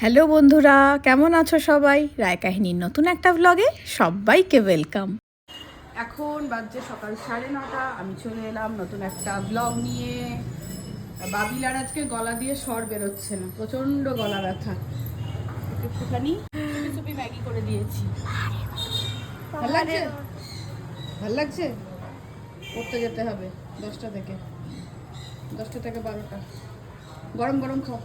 Hello বন্ধুরা, কেমন আছো সবাই? রায় কাহিনীর নতুন একটা ব্লগে সবাইকে ওয়েলকাম এখন বাজছে সকাল সাড়ে নটা, আমি চলে এলাম নতুন একটা ব্লগ নিয়ে। বাবিলার আজকে গলা দিয়ে স্বর বেরোচ্ছে না, প্রচণ্ড গলা ব্যথা। একটুখানি চুপি ম্যাগি করে দিয়েছি। ভালো লাগছে? ভালো লাগছে? পড়তে যেতে হবে, দশটা থেকে। দশটা থেকে বারোটা। গরম গরম খাও।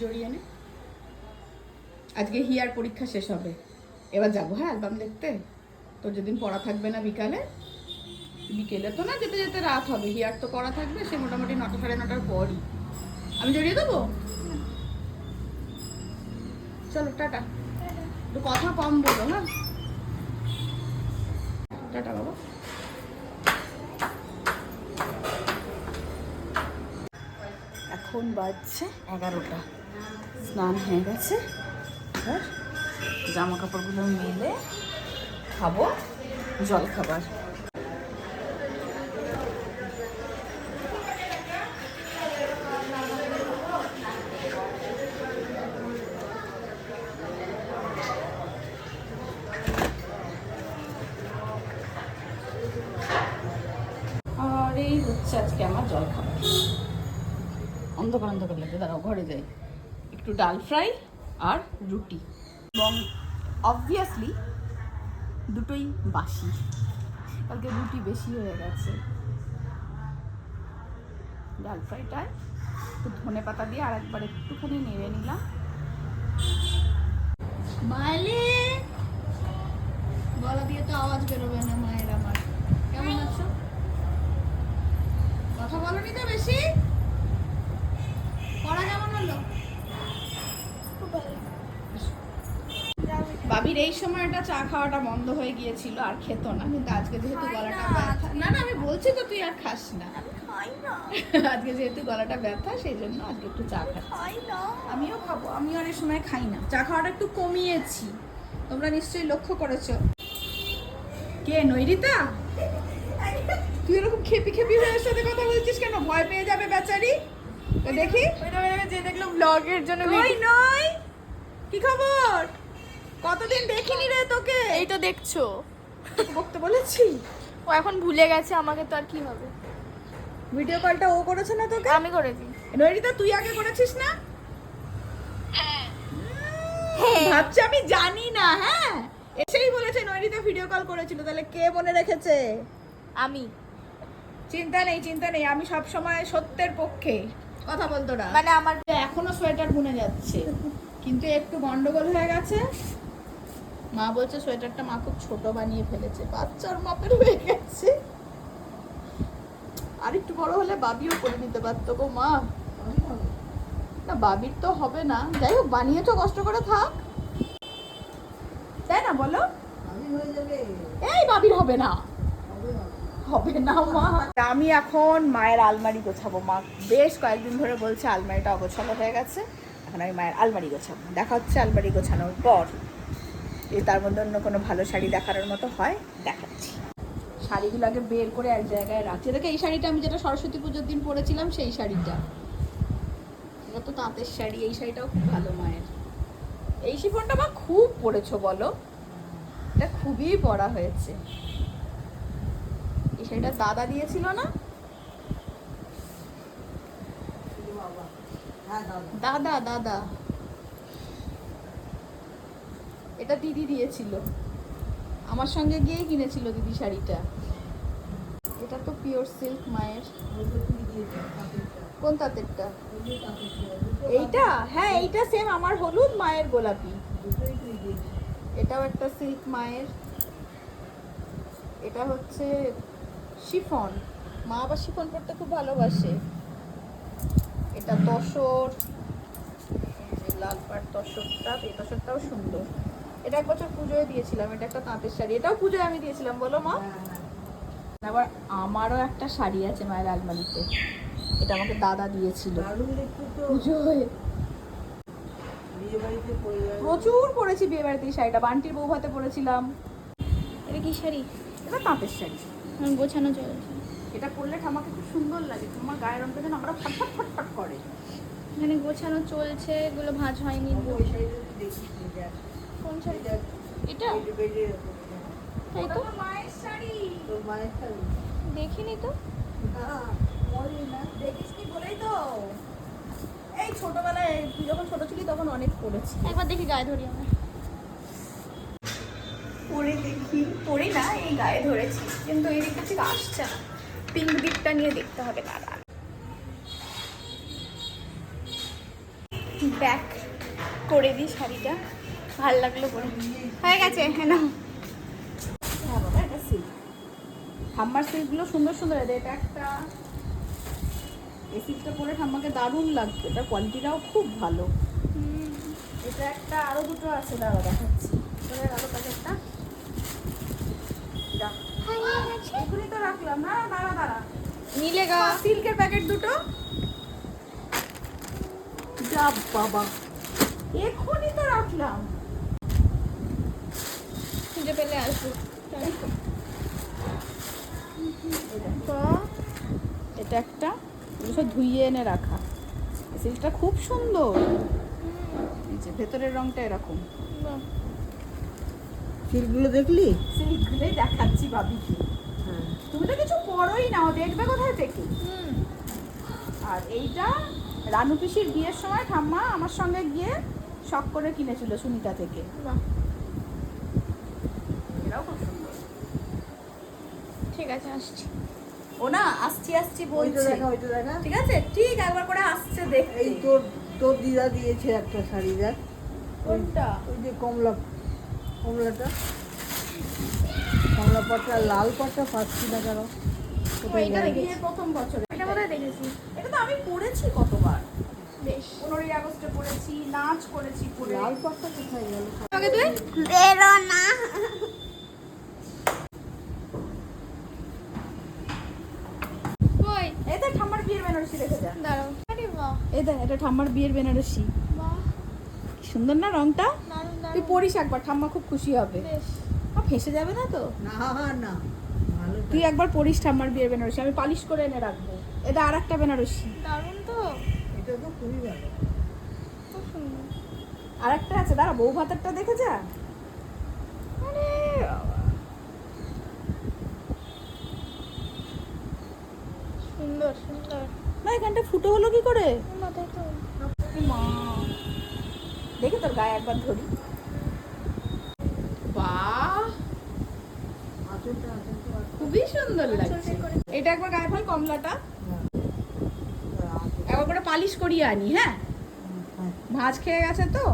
জড়িয়ে নে। আজকে হিয়ার পরীক্ষা শেষ হবে। এবার যাব হ্যাঁ অ্যালবাম দেখতে? তোর যেদিন পড়া থাকবে না বিকালে, বিকেলে তো না যেতে যেতে রাত হবে। হিয়ার তো পড়া থাকবে, সে মোটামুটি নটা সাড়ে নটার পরই। আমি জড়িয়ে দেবো? চলো, টাটা। একটু কথা কম বলো হ্যাঁ? টাটা, বাবা। এখন বাজছে এগারোটা। স্নান হয়ে গেছে। জামা কাপড়গুলো মেলে খাব, জল খাবার। আর এই হচ্ছে আজকে আমার জল খাবার। অন্ধকার অন্ধকার লাগে দাঁড়াও, ঘরে যাই। একটু ডাল ফ্রাই আর রুটি। এবং অবভিয়াসলি দুটোই বাসি। কালকে রুটি বেশি হয়ে গেছে। ডাল ফ্রাইটায় একটু ধনে পাতা দিয়ে আর একবার একটুখানি নেড়ে নিলাম। মালে গলা দিয়ে তো আওয়াজ বেরোবে না মায়ের আমার। কেমন আছো? কথা বলনি তো বেশি? পড়া কেমন হলো? বাবির এই সময়টা চা খাওয়াটা বন্ধ হয়ে গিয়েছিল আর খেত না কিন্তু আজকে যেহেতু গলাটা ব্যথা না না আমি বলছি তো তুই আর খাস না। আজকে যেহেতু গলাটা ব্যথা সেই জন্য আজকে একটু চা খাই আমিও খাব আমি অনেক সময় খাই না। চা খাওয়াটা একটু কমিয়েছি। তোমরা নিশ্চয়ই লক্ষ্য করেছ। কে নৈরিতা? তুই এরকম খেপি খেপি হয়ে সাথে কথা বলছিস কেন? ভয় পেয়ে যাবে বেচারি? তো দেখি। যে দেখল ব্লগের জন্য নই কি খবর? কতদিন দেখিনি রে তোকে। এই তো দেখছ। বকতে বলেছি। ও এখন ভুলে গেছে আমাকে তো আর কি হবে। ভিডিও কলটা ও করেছে না তোকে? আমি করেছি। নৈরিতা তুই আগে করেছিস না? ভাবছি আমি জানি না হ্যাঁ? এসেই বলেছে নৈরিতা ভিডিও কল করেছিল তাহলে কে মনে রেখেছে? আমি। চিন্তা নেই চিন্তা নেই আমি সব সময় সত্যের পক্ষে। কথা বলতো না মানে আমার এখনও সোয়েটার বুনে যাচ্ছে। কিন্তু একটু গন্ডগোল হয়ে গেছে। মা বলছে, সোয়েটারটা মা খুব ছোট বানিয়ে ফেলেছে, বাচ্চার মাপের হয়ে গেছে। আর একটু বড় হলে বাবিও করে নিতে পারতো গো মা। না, বাবির তো হবে না। যাই হোক, বানিয়েছো, কষ্ট করে থাক। তাই না, বলো? এই বাবির হবে না। হবে না মা। আমি এখন মায়ের আলমারি গোছাবো মা। বেশ কয়েকদিন ধরে বলছে আলমারিটা অগোছালো হয়ে গেছে। এখন আমি মায়ের আলমারি গোছাবো। দেখা হচ্ছে আলমারি গোছানোর পর। যদি তার মধ্যে অন্য কোনো ভালো শাড়ি দেখানোর মতো হয়, দেখাচ্ছি। শাড়িগুলো আগে বের করে এক জায়গায় রাখছি। দেখে, এই শাড়িটা আমি যেটা সরস্বতী পুজোর দিন পরেছিলাম, সেই শাড়িটা। এটা তো তাঁতের শাড়ি, এই শাড়িটাও খুব ভালো মায়ের। এই শিফনটা মা খুব পরেছো বলো? এটা খুবই পরা হয়েছে। এই শাড়িটা দাদা দিয়েছিল না? দাদা দাদা। এটা দিদি দিয়েছিল। আমার সঙ্গে গিয়েই কিনেছিল দিদি শাড়িটা। এটা তো পিওর সিল্ক মায়ের। কোন তাঁতেরটা? এইটা? হ্যাঁ এইটা সেম আমার হলুদ মায়ের গোলাপি। এটাও একটা সিল্ক মায়ের। এটা হচ্ছে শিফন। মা আবার শিফন পড়তে খুব ভালোবাসে। এটা তসর লাল পাড় তসরটা এই তসরটাও সুন্দর। এটা এক বছর পুজোয় দিয়েছিলাম এটা একটা তাঁতের শাড়ি। এটাও পুজোয় আমি দিয়েছিলাম বলো মা। আবার আমারও একটা শাড়ি আছে মায়ের আলমারিতে। এটা আমাকে দাদা দিয়েছিল। পুজোয়। প্রচুর পরেছি বিয়ে বাড়িতে এই শাড়িটা। বান্টির বউ ভাতে পরেছিলাম এটা কি শাড়ি? এটা তাঁতের শাড়ি। আমার গোছানো চলছে এটা পরলে ঠামাকে খুব সুন্দর লাগে তোমার গায়ের রঙটা যেন আমরা ফটফট ফটফট করে। এখানে গোছানো চলছে এগুলো ভাঁজ হয়নি কোন শাড়ি? দেখ এটা? তাই তো। মায়ের শাড়ি। মায়ের শাড়ি। দেখিনি তো। দেখিসনি বলেই তো? এই ছোটবেলায় তুই যখন ছোট ছিলি তখন অনেক পড়েছি। একবার দেখি গায়ে ধরি আমার। পরে দেখি। পরে না এই গায়ে ধরেছি। কিন্তু এই দিকটা ঠিক আসছে না। পিঙ্ক দিকটা নিয়ে দেখতে হবে দাঁড়া ব্যাক করে দিই শাড়িটা। ভালো লাগল পরে। হয়ে গেছে হ্যাঁ হ্যাঁ ঠাম্মার সিল্কগুলো সুন্দর সুন্দর এটা একটা এই সিল্কটা পরে ঠাম্মাকে দারুণ লাগবে এটা কোয়ালিটিটাও খুব ভালো। এটা একটা আরও দুটো আছে দাঁড়া দেখাচ্ছি। তোদের আরও প্যাকেটটা তো রাখলাম না দাঁড়া দাঁড়া নিলে গা। সিল্কের প্যাকেট দুটো? যা বাবা। এখনই তো রাখলাম। খুঁজে পেলে আসব। এটা একটা সব ধুইয়ে এনে রাখা। সিল্কটা খুব সুন্দর। এই যে ভেতরের রংটা এরকম। সিলগুলো দেখলি? সিল্কগুলোই দেখাচ্ছি ভাবিকে। হ্যাঁ। তুমি তো কিছু পড়োই নাও দেখবে কোথায় থেকে? হুম। আর এইটা রানু পিসির বিয়ের সময় ঠাম্মা আমার সঙ্গে গিয়ে শখ করে কিনেছিল সুনিতা থেকে। খুব সুন্দর। ঠিক আছে আসছি। ও না আসছি আসছি বলছে। দেখা দেখা। ঠিক আছে? ঠিক একবার করে আসছে দেখতে। এই তোর তোর দিদা দিয়েছে একটা শাড়ি দেখ। কোনটা? ওই যে কমলা কমলাটা কমলা পাটটা লাল পাটটা পাচ্ছি না কেন এটা গেল? প্রথম বছরে। এটা কোথায় দেখেছি এটা তো আমি পড়েছি কতবার। বেশ। পনেরোই আগস্টে পড়েছি নাচ করেছি পরে লাল পাটটা কোথায় গেল? আমাকে তুই? কই? এই দেখ ঠাম্মার বিয়ের বেনারসি রেখে যা। দাঁড়াও। আরে এই দেখ এটা ঠাম্মার বিয়ের বেনারসি। বাহ। সুন্দর না রংটা? তুই পড়িস একবার ঠাম্মা খুব খুশি হবে। ফেসে যাবে না তো? না না। তুই একবার পড়িস ঠাম্মার বিয়ের বেনারসি আমি পালিশ করে এনে রাখব। এটা আর একটা বেনারসি। দারুণ তো। এটা তো খুবই ভালো। খুব আর একটা আছে দাঁড়া বউ ভাতারটা দেখে যা। আরে সুন্দর সুন্দর। না এখানটা ফুটো হলো কি করে? মাথায় তো মা। দেখে তোর গায়ে একবার ধরি বাহ আঁচলটা আঁচলটা খুবই সুন্দর লাগছে। এটা একবার গায়ে ফেল, কমলাটা। একবার করে পালিশ করিয়ে আনি হ্যাঁ? ভাঁজ খেয়ে গেছে তো?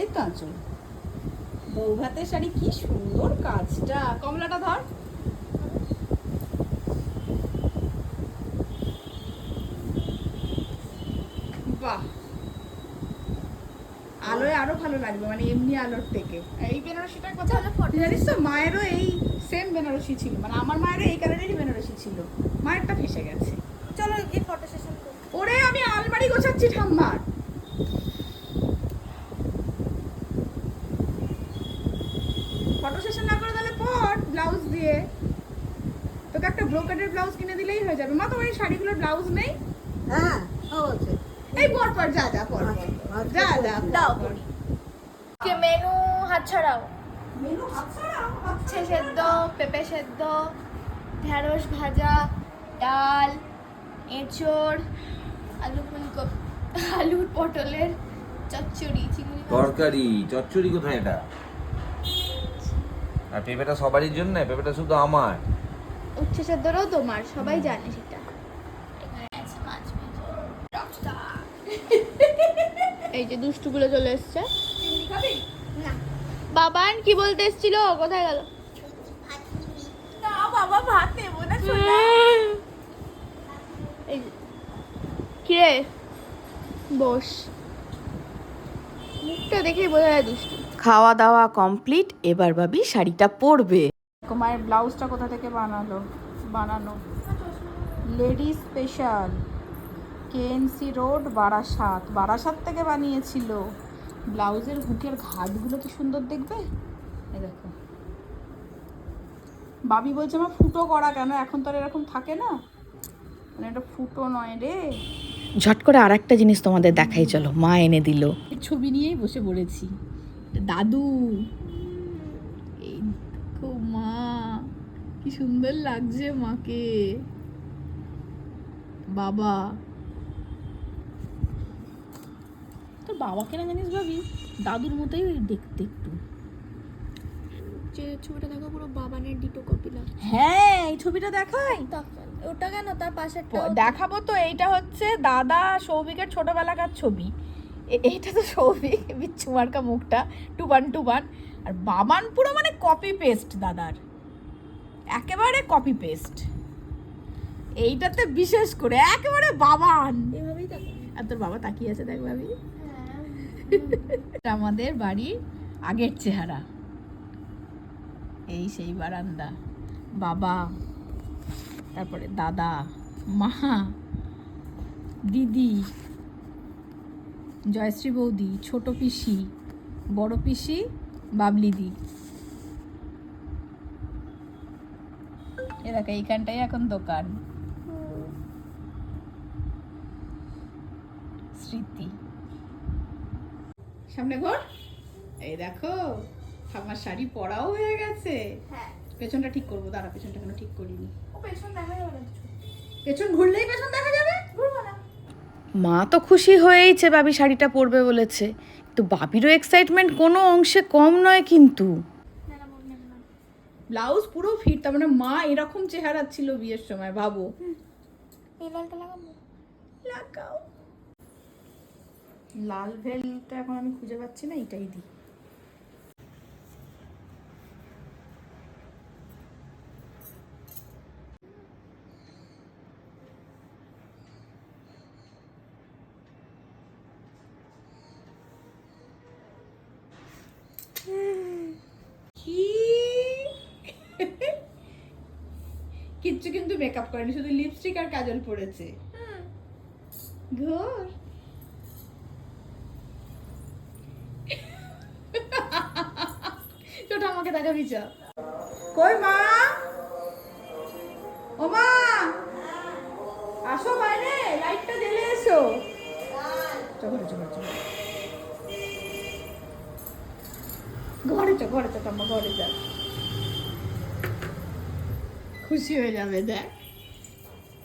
এই তো আঁচল। বউ ভাতের শাড়ি কি সুন্দর কাজটা। কমলাটা ধর। বাহ! আলোয় আরও ভালো লাগবে মানে এমনি আলোর থেকে। এই বেনারসিটার কথা জানিস তো মায়েরও এই সেম বেনারসি ছিল মানে আমার মায়েরও এই কালারেরই বেনারসি ছিল। মায়েরটা ফেসে গেছে। চলো গিয়ে ফটো সেশন ওরে আমি আলমারি গোছাচ্ছি ঠাম্মার। ফটো সেশন না করে তাহলে পর ব্লাউজ দিয়ে। তোকে একটা ব্রোকারের ব্লাউজ কিনে দিলেই হয়ে যাবে। মা তোমার এই শাড়িগুলোর ব্লাউজ নেই? হ্যাঁ সব আছে। এই পর পর যা যা পর যা যা দাও। কে মেনু হাত ছাড়াও। মেনু হাত ছাড়াও, উচ্ছে সেদ্ধ পেঁপে সেদ্ধ ঢেঁড়স ভাজা ডাল এঁচড় আলু ফুলকপি আলু পটলের চচ্চড়ি চিংড়ি তরকারি চচ্চড়ি কোথায় এটা? আর পেঁপেটা সবারই জন্য? পেঁপেটা শুধু আমার? উচ্ছে সেদ্ধটাও তোমার সবাই জানে সেটা এখানে আছে মাছ ভাজা এই যে দুষ্টুগুলো চলে এসছে। বাবান কি বলতে এসেছিল? কোথায় গেল? বাবা ভাত নেব না এই যে। কিরে? বস। মুখটা দেখেই বোঝা যায় দুষ্টু। খাওয়া দাওয়া কমপ্লিট এবার ভাবি শাড়িটা পরবে। মায়ের ব্লাউজটা কোথা থেকে বানালো? বানানো। Lady special. KNC road Barasat. Barasat থেকে বানিয়েছিল। ব্লাউজের হুকের ঘাটগুলো কি সুন্দর দেখবে? দেখো। বাবি বলছে আমার ফুটো করা কেন? এখন তো আর এরকম থাকে না। মানে এটা ফুটো নয় রে। ঝট করে আর একটা জিনিস তোমাদের দেখাই চলো। মা এনে দিল। এই ছবি নিয়েই বসে পড়েছি। দাদু। এই মা। কি সুন্দর লাগছে মাকে। বাবা তোর বাবাকে না জানিস ভাবি? দাদুর মতোই ওই দেখতে একটু। যে ছবিটা দেখো পুরো বাবানের ডিটো কপি হ্যাঁ এই ছবিটা দেখাই। ওটা কেন? তার পাশে দেখাবো তো এইটা হচ্ছে দাদা সৌভিকের ছোটবেলাকার ছবি। এইটা তো সৌভিক বিচ্ছু মার্কা মুখটা টুবান টুবান। আর বাবান পুরো মানে কপি পেস্ট দাদার। একেবারে কপি পেস্ট এইটাতে বিশেষ করে একেবারে বাবান। এভাবেই আর তোর বাবা তাকিয়ে আছে দেখ ভাবি। আমাদের বাড়ির আগের চেহারা। এই সেই বারান্দা। বাবা, তারপরে দাদা, মা, দিদি, জয়শ্রী বৌদি, ছোট পিসি, বড় পিসি বাবলিদি এ দেখো, এইখানটাই এখন দোকান স্মৃতি সামনে ঘর। এই দেখো আমার শাড়ি পরাও হয়ে গেছে। হ্যাঁ। পেছনটা ঠিক করব দাঁড়া পেছনটা কেন ঠিক করিনি? ও পেছন দেখা যাবে না কিছু। পেছন ঘুরলেই পেছন দেখা যাবে? মা তো খুশি হয়েইছে বাবি শাড়িটা পরবে বলেছে। তো বাবিরও এক্সাইটমেন্ট কোনো অংশে কম নয় কিন্তু। ব্লাউজ পুরো ফিট তার মানে মা এরকম চেহারা ছিল বিয়ের সময় ভাবো। এই লালটা লাগাবো? লাগাও। লাল ভেলটা এখন আমি খুঁজে পাচ্ছি না এটাই দিই। কিচ্ছু কিন্তু মেকআপ করেনি শুধু লিপস্টিক আর কাজল পড়েছে ঘর চ কই মা? ও মা! আসো বাইরে, লাইটটা জ্বেলে এসো। ঘরে চ ঘরে চ ঘরে যা। খুশি হয়ে যাবে, দেখ।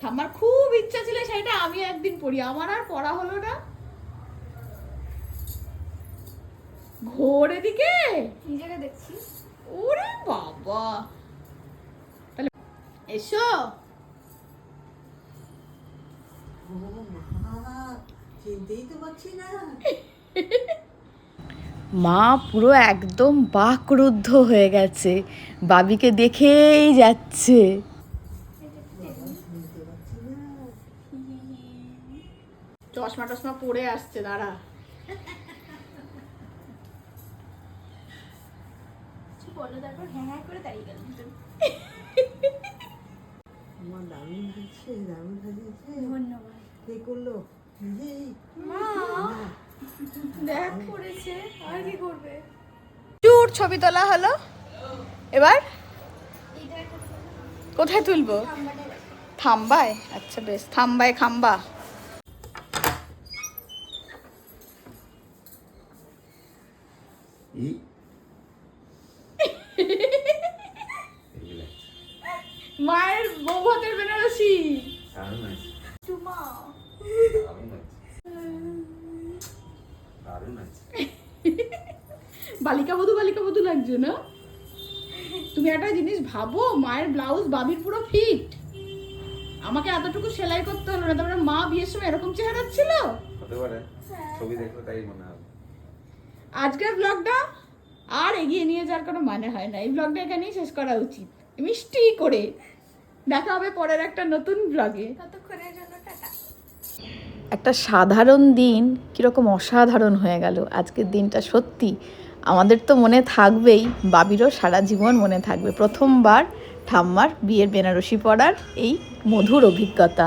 আমার খুব ইচ্ছা ছিল সেটা আমি একদিন পড়ি আমার আর পড়া হলো না। ঘোর এদিকে। নিজেকে দেখছি ওরে বাবা তাহলে এসো। মা পুরো একদম বাকরুদ্ধ হয়ে গেছে। বাবিকে দেখেই যাচ্ছে। চশমা টশমা পরে আসছে দাঁড়া। বলো তারপর হ্যাঁ হ্যাঁ করে দাঁড়িয়ে গেলাম। আমার দারুণ দিচ্ছে দারুণ সাজিয়েছে ধন্যবাদ। কে করল? নিজেই? মা দেখ করেছে আর কি করবে? চুর ছবি তোলা হলো। এবার? কোথায় তুলবো? থাম্বায়? আচ্ছা বেশ থাম্বায় খাম্বা। ই? মায়ের বউ ভাতের বেনারসি টুমা বালিকা বধু বালিকা বধূ লাগছে না? তুমি একটা জিনিস ভাবো মায়ের ব্লাউজ বাবির পুরো ফিট। আমাকে এতটুকু সেলাই করতে হলো না তারপরে মা বিয়ের সময় এরকম চেহারা ছিল? হতে পারে। ছবি দেখলে তাই মনে হবে। আজকের ব্লগটা আর এগিয়ে নিয়ে যাওয়ার কোনো মানে হয় না। এই ব্লগটা এখানেই শেষ করা উচিত। মিষ্টি করে। দেখা হবে পরের একটা নতুন ব্লগে ততক্ষণের জন্য টাটা। একটা সাধারণ দিন কীরকম অসাধারণ হয়ে গেল। আজকের দিনটা সত্যি আমাদের তো মনে থাকবেই বাবিরও সারা জীবন মনে থাকবে। প্রথমবার ঠাম্মার বিয়ের বেনারসি পড়ার এই মধুর অভিজ্ঞতা।